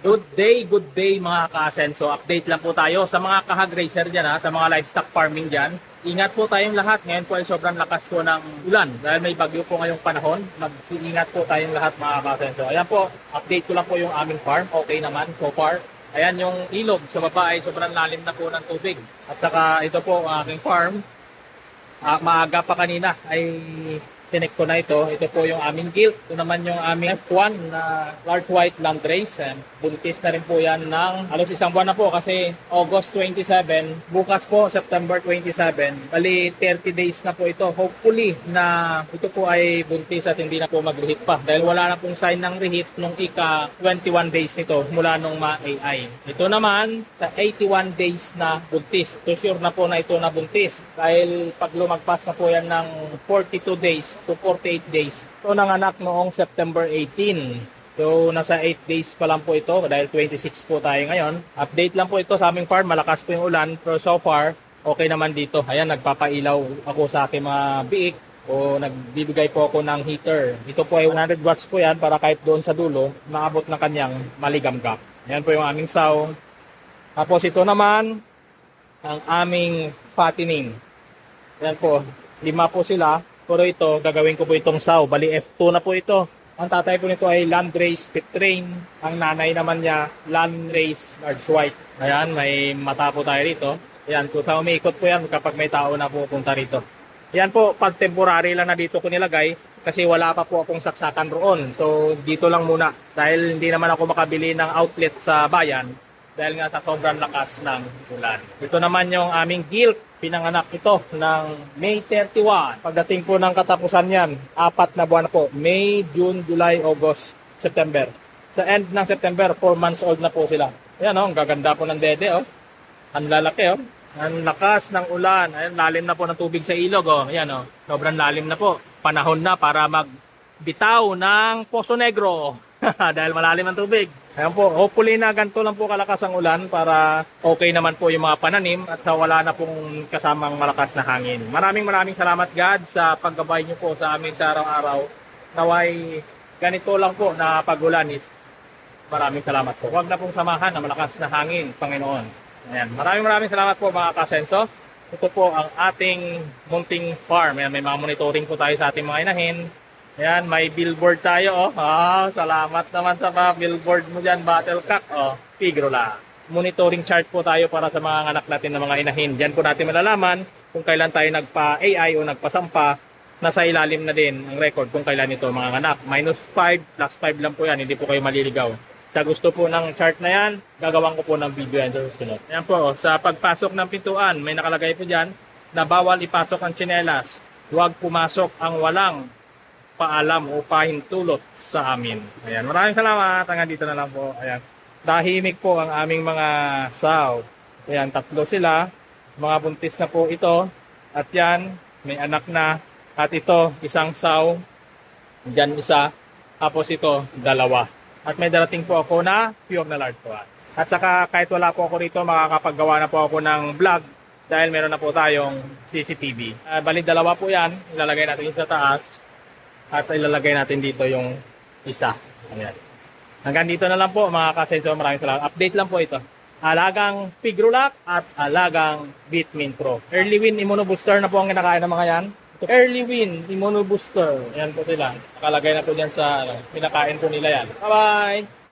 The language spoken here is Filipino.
Good day, good day mga ka-asenso. Update lang po tayo sa mga kahag racer dyan ha, sa mga livestock farming dyan. Ingat po tayong lahat. Ngayon po ay sobrang lakas po ng ulan. Dahil may bagyo po ngayong panahon. Mag-ingat po tayong lahat mga ka-asenso. Ayan po, update ko lang po yung aming farm. Okay naman so far. Ayan yung ilog sa baba ay sobrang lalim na po ng tubig. At saka ito po ang aking farm. Ah, maaga pa kanina ay tinek ko na ito. Ito po yung aming gilt. Ito naman yung aming F1 na large white land race. And buntis na rin po yan ng halos isang buwan na po kasi August 27. Bukas po, September 27. Bali, 30 days na po ito. Hopefully na ito po ay buntis at hindi na po mag-reheat pa. Dahil wala na pong sign ng reheat nung ika 21 days nito mula nung ma-AI. Ito naman sa 81 days na buntis. So sure na po na ito na buntis. Dahil pag lumagpas na po yan ng 42 days to 48 days. Ito nanganak noong September 18. So, nasa 8 days pa lang po ito dahil 26 po tayo ngayon. Update lang po ito sa aming farm. Malakas po yung ulan. Pero so far, okay naman dito. Ayan, nagpapailaw ako sa aking mga biik o nagbibigay po ako ng heater. Ito po ay 100 watts po yan para kahit doon sa dulo, maabot ng kanyang maligamgam. Ayan po yung aming saw. Tapos ito naman, ang aming fattening. Ayan po, lima po sila. Pero ito, gagawin ko po itong saw. Bali F2 na po ito. Ang tatay po nito ay Landrace Pit Train. Ang nanay naman niya, Landrace Large White. Ayan, may mata po tayo rito. Ayan, kung sa umiikot po yan kapag may tao na pupunta rito. Yan po, pag temporary lang na dito ko nilagay kasi wala pa po akong saksakan roon. So, dito lang muna. Dahil hindi naman ako makabili ng outlet sa bayan dahil nga sa sobrang lakas ng ulan. Ito naman yung aming guilt. Pinanganak ito ng May 31. Pagdating po ng katapusan yan, apat na buwan po. May, June, July, August, September. Sa end ng September, 4 months old na po sila. Ayan oh, ang gaganda po ng dede oh. Ang lalaki oh. Ang lakas ng ulan. Ayan, lalim na po ng tubig sa ilog oh. Ayan oh. Sobrang lalim na po. Panahon na para magbitaw ng Poso Negro. Dahil malalim ang tubig. Ayan po, hopefully na ganito lang po kalakas ang ulan para okay naman po yung mga pananim at wala na pong kasamang malakas na hangin. Maraming maraming salamat God sa paggabay niyo po sa amin sa araw-araw. Naway ganito lang po na pagulan is maraming salamat po. Huwag na pong samahan ng malakas na hangin, Panginoon. Ayan. Maraming maraming salamat po mga kasenso. Ito po ang ating munting farm. Ayan, may mga monitoring po tayo sa ating mga inahin. Ayan, may billboard tayo. Oh. Ah, salamat naman sa mga billboard mo dyan, Battlecock. Oh, Pigrola. Monitoring chart po tayo para sa mga anak natin na mga inahin. Diyan po natin malalaman kung kailan tayo nagpa-AI o nagpasampa. Nasa ilalim na din ang record kung kailan ito mga anak. Minus 5, plus 5 lang po yan. Hindi po kayo maliligaw. Sa gusto po ng chart na yan, gagawan ko po ng video yan sa susunod. Ayan po, sa pagpasok ng pintuan, may nakalagay po dyan na bawal ipasok ang tsinelas. Huwag pumasok ang walang paalam o pahintulot sa amin. Ayan, maraming salamat. Hanggang dito na lang po. Ayan. Tahimik po ang aming mga saw. Ayan, tatlo sila. Mga buntis na po ito. At yan, may anak na. At ito, isang saw. Diyan isa. Tapos ito, dalawa. At may darating po ako na pure na large po. At saka kahit wala po ako rito, makakapaggawa na po ako ng vlog dahil meron na po tayong CCTV. Uh, bali dalawa po yan. Ilalagay natin sa taas. At ilalagay natin dito yung isa. Ayan. Hanggang dito na lang po mga kasenso. Maraming salamat. Update lang po ito. Alagang Pigrulac at alagang Bitmin Pro. Early Win Immunobooster na po ang kinakain ng mga yan. Early Win Immunobooster. Yan po sila. Nakalagay na po dyan sa ano, pinakain po nila yan. Bye-bye!